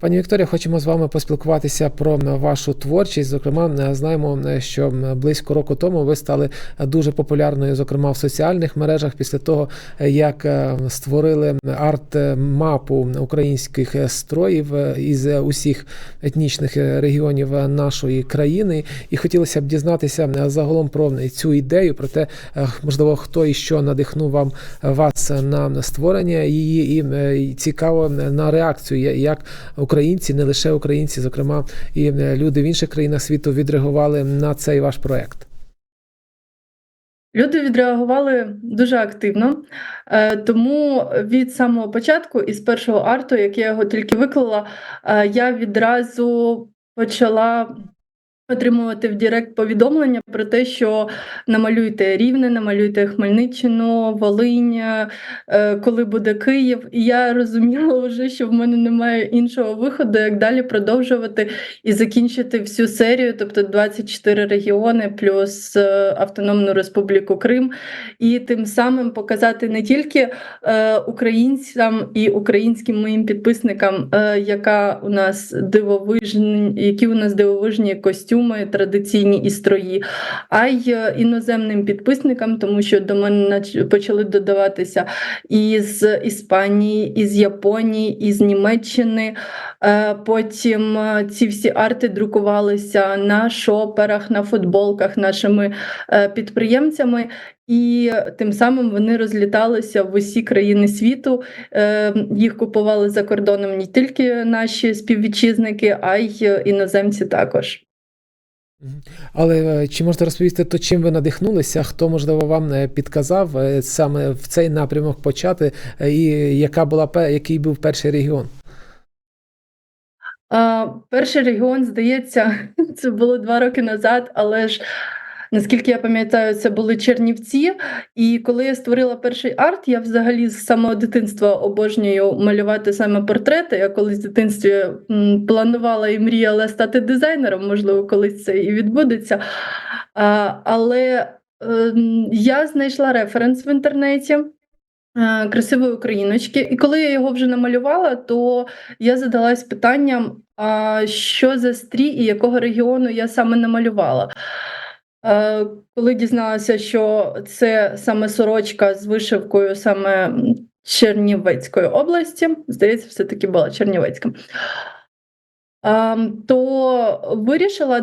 Пані Вікторія, хочемо з вами поспілкуватися про вашу творчість. Зокрема, знаємо, що близько року тому ви стали дуже популярною, зокрема в соціальних мережах, після того, як створили арт-мапу українських строїв із усіх етнічних регіонів нашої країни. І хотілося б дізнатися загалом про цю ідею, про те, можливо, хто і що надихнув вам вас на створення її, і цікаво на реакцію, як українці, не лише українці, зокрема і люди в інших країнах світу відреагували на цей ваш проект. Люди відреагували дуже активно, е, тому від самого початку, із першого арту, як я його тільки виклала, е, я відразу почала отримувати в Директ повідомлення про те, що намалюйте Рівне, намалюйте Хмельниччину, Волинь, е, коли буде Київ. І я розуміла вже, що в мене немає іншого виходу, як далі продовжувати і закінчити всю серію, тобто 24 регіони плюс е, Автономну Республіку Крим, і тим самим показати не тільки е, українцям і українським моїм підписникам, яка у нас дивовижні, які у нас дивовижні костюми костюми традиційні і строї, а й е, іноземним підписникам, тому що до мене почали додаватися із Іспанії, із Японії, із Німеччини. Е, потім е, ці всі арти друкувалися на шоперах, на футболках нашими підприємцями. І тим самим вони розліталися в усі країни світу. Їх купували за кордоном не тільки наші співвітчизники, а й іноземці також. Але е, чи можете розповісти, то чим ви надихнулися? Хто можливо вам е, підказав е, саме в цей напрямок почати, і яка була який був перший регіон? Перший регіон, здається, це було два роки назад, але ж Наскільки я пам'ятаю, це були Чернівці. І коли я створила перший арт, я взагалі з самого дитинства обожнюю малювати саме портрети. Я колись в дитинстві планувала і мріяла стати дизайнером, можливо, колись це і відбудеться. А, Але ем, я знайшла референс в інтернеті. Е, красивої україночки, і коли я його вже намалювала, то я задалась питанням, що за стрій і якого регіону я саме намалювала. Е, коли дізналася, що це саме сорочка з вишивкою саме Чернівецької області, здається, все-таки була Чернівецька, ем, то вирішила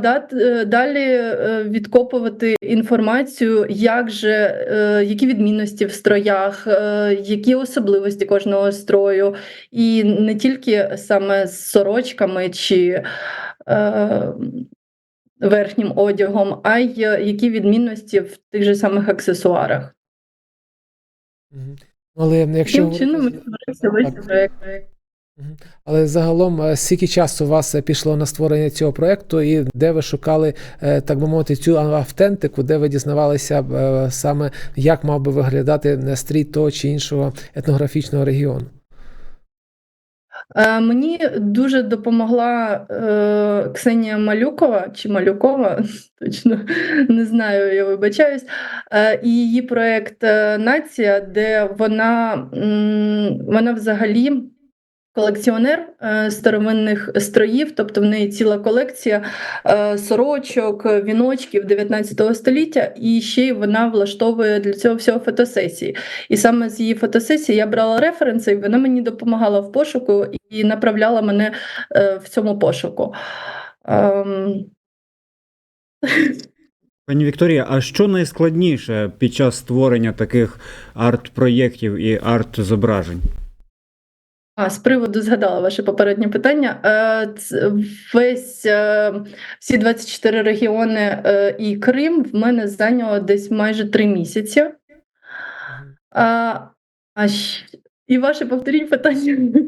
далі е, відкопувати інформацію, як же, е, які відмінності в строях, які особливості кожного строю, і не тільки саме з сорочками чи верхнім одягом, а й які відмінності в тих же самих аксесуарах. Але якщо Таким чином ми створився весь проєкт. Але загалом, е, скільки часу у вас е, пішло на створення цього проєкту, і де ви шукали, е, так би мовити, цю автентику, де ви дізнавалися саме, як мав би виглядати стрій того чи іншого етнографічного регіону? Е, мені дуже допомогла е, Ксенія Малюкова чи Малюкова, точно не знаю, я вибачаюсь. Е, її проект Нація, де вона, вона взагалі. Колекціонер е, старовинних строїв, тобто в неї ціла колекція е, сорочок, віночків 19 століття, і ще й вона влаштовує для цього всього фотосесії. І саме з її фотосесії я брала референси, і вона мені допомагала в пошуку і направляла мене е, в цьому пошуку. Ем. Пані Вікторія, а що найскладніше під час створення таких арт-проєктів і арт-зображень? А, з приводу згадала ваше попереднє питання. Е, весь е, всі 24 регіони е, і Крим в мене зайняло десь майже три місяці. А, а І ваше повторіть питання.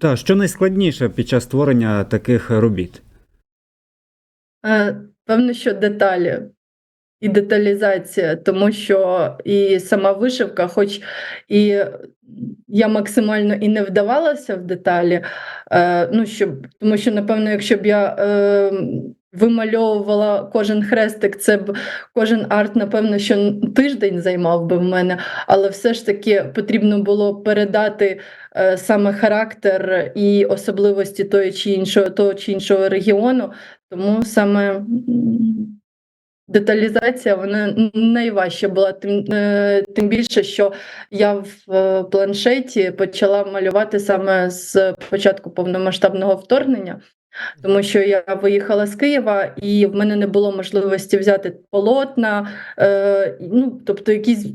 Так, що найскладніше під час створення таких робіт? Певно, що деталі і деталізація, тому що і сама вишивка, хоч і я максимально і не вдавалася в деталі, е, ну, щоб, тому що, напевно, якщо б я е, вимальовувала кожен хрестик, це б кожен арт, напевно, що тиждень займав би в мене, але все ж таки потрібно було передати е, саме характер і особливості тої чи іншого, того чи іншого регіону, тому саме. Деталізація вона найважча була, тим, е, тим більше, що я в е, планшеті почала малювати саме з початку повномасштабного вторгнення, тому що я виїхала з Києва і в мене не було можливості взяти полотна, е, ну, тобто якийсь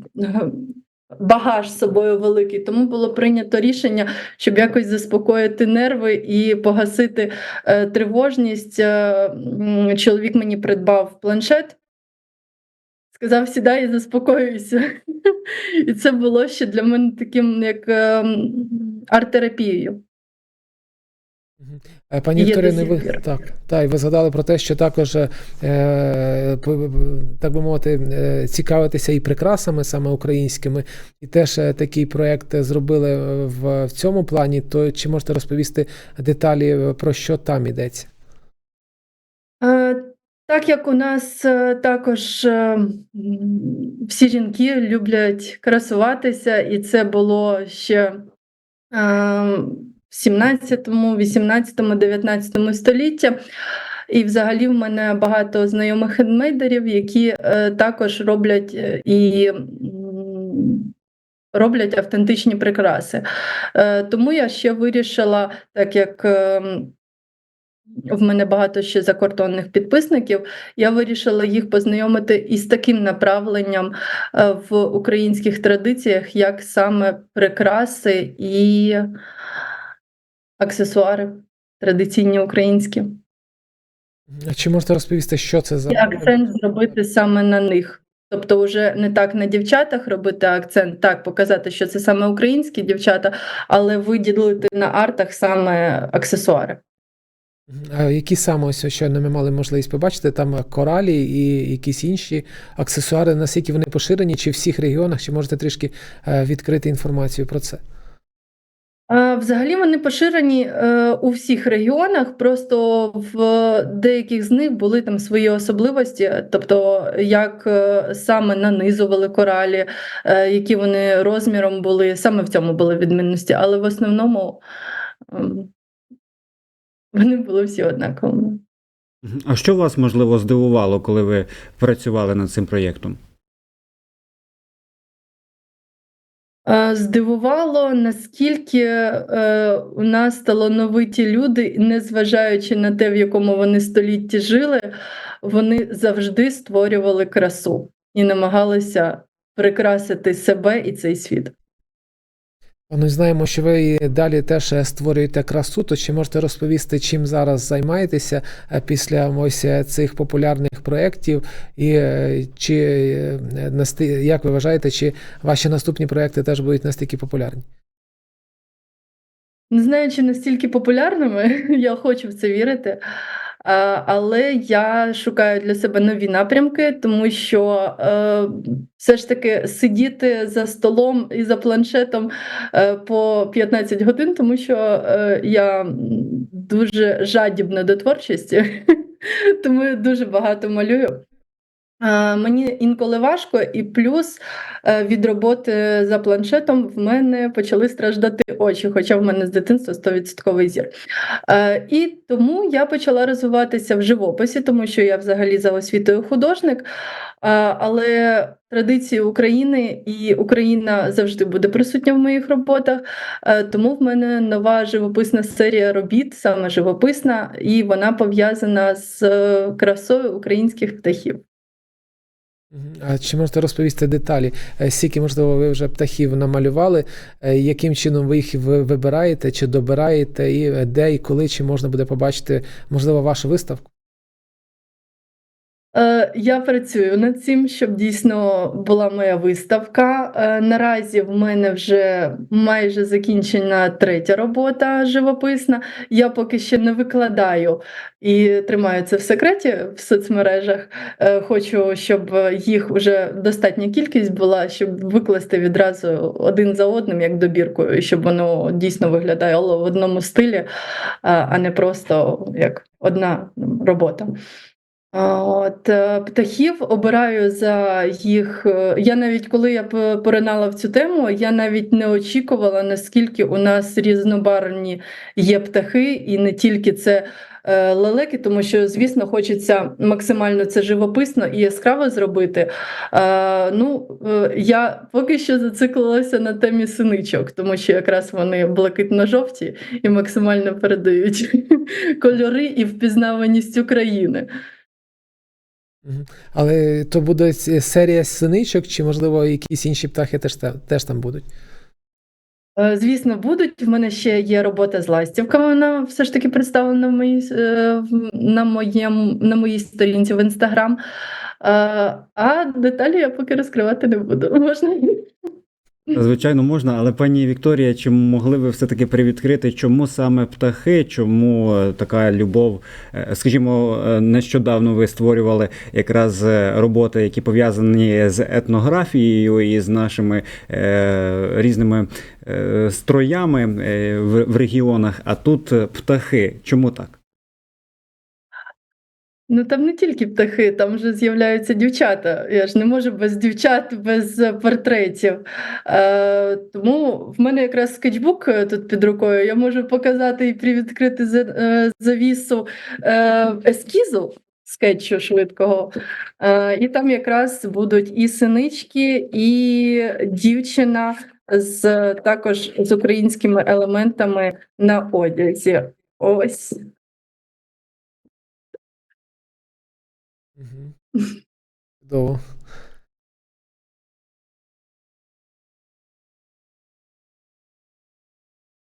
багаж з собою великий. Тому було прийнято рішення, щоб якось заспокоїти нерви і погасити е, тривожність. Е, чоловік мені придбав планшет. Сказав, сідай і заспокоюйся. І це було ще для мене таким, як ем, арт-терапією. Е, Пані до ви так, і ви згадали про те, що також, е, так би мовити, е, цікавитеся і прикрасами саме українськими, і теж е, такий проєкт зробили в, в цьому плані. То чи можете розповісти деталі про що там йдеться? Так як у нас е, також е, всі жінки люблять красуватися, і це було ще е, в 17, 18, 19 столітті. І взагалі в мене багато знайомих хендмейдерів, які також роблять і роблять автентичні прикраси. Тому я ще вирішила, так як ем, в мене багато ще закордонних підписників. Я вирішила їх познайомити із таким направленням е, в українських традиціях, як саме прикраси і аксесуари традиційні українські. А Чи можете розповісти, що це за І акцент зробити саме на них. Тобто, вже не так на дівчатах робити акцент, так показати, що це саме українські дівчата, але виділити на артах саме аксесуари. Які саме ось щойно ми мали можливість побачити? Там коралі і якісь інші аксесуари, наскільки вони поширені, чи в всіх регіонах, чи можете трішки е, відкрити інформацію про це? Взагалі вони поширені е, у всіх регіонах, просто в деяких з них були там свої особливості, тобто як е, саме нанизували коралі, е, які вони розміром були, саме в цьому були відмінності, але в основному ем, вони були всі однаковими. А що вас можливо здивувало, коли ви працювали над цим проєктом? Е, Здивувало, наскільки е, у нас талановиті люди, незважаючи на те, в якому вони столітті жили, вони завжди створювали красу і намагалися прикрасити себе і цей світ. Ну, знаємо, що ви далі теж е, створюєте красу. То чи можете розповісти, чим зараз займаєтеся е, після ось е, цих популярних проєктів? І чи як ви вважаєте, чи ваші наступні проєкти теж будуть настільки популярні? Не знаю, чи настільки популярними, я хочу в це вірити. А, Але я шукаю для себе нові напрямки, тому що е, все ж таки сидіти за столом і за планшетом е, по 15 годин, тому що е, я дуже жадібна до творчості, тому я дуже багато малюю. Мені інколи важко, і плюс е, від роботи за планшетом в мене почали страждати очі, хоча в мене з дитинства 100% зір. Е, І тому я почала розвиватися в живописі, тому що я взагалі за освітою художник. Е, Але традиції України і Україна завжди буде присутня в моїх роботах. Тому в мене нова живописна серія робіт, саме живописна, і вона пов'язана з красою українських птахів. А чи можете розповісти деталі? Е, Скільки, можливо, ви вже птахів намалювали? Е, Яким чином ви їх ви- вибираєте чи добираєте, і е, де і коли, чи можна буде побачити, можливо, вашу виставку? Е, Я працюю над цим, щоб дійсно була моя виставка. Е, Наразі в мене вже майже закінчена третя робота живописна. Я поки ще не викладаю і тримаю це в секреті в соцмережах. Е, Хочу, щоб їх вже достатня кількість була, щоб викласти відразу один за одним, як добіркою, щоб воно дійсно виглядало в одному стилі, а не просто як одна робота. От е, птахів обираю за їх. е, Я навіть коли я поринала в цю тему, я навіть не очікувала, наскільки у нас різнобарвні є птахи, і не тільки це е, лелеки, тому що, звісно, хочеться максимально це живописно і яскраво зробити. Ну, я поки що зациклилася на темі синичок, тому що якраз вони блакитно-жовті і максимально передають кольори і впізнаваність України. Але то буде серія синичок, чи, можливо, якісь інші птахи теж, теж там будуть? Е, Звісно, будуть. В мене ще є робота з ластівками. Вона все ж таки представлена на моїй, е, на, моєму, на моїй сторінці в інстаграм. Е, А деталі я поки розкривати не буду. Можна? Звичайно, можна, але пані Вікторія, чи могли ви все-таки привідкрити, чому саме птахи, чому е, така любов? Е, Скажімо, е, нещодавно ви створювали якраз роботи, які пов'язані з етнографією і з нашими е, різними е, строями в, в регіонах. А тут птахи. Чому так? Ну там не тільки птахи, там вже з'являються дівчата. Я ж не можу без дівчат, без е, портретів. Е, тому в мене якраз скетчбук е, тут під рукою. Я можу показати і привідкрити е, завісу е, ескізу скетчу швидкого. Е, і там якраз будуть і синички, і дівчина з також з українськими елементами на одязі. Ось. Uhum. Dou.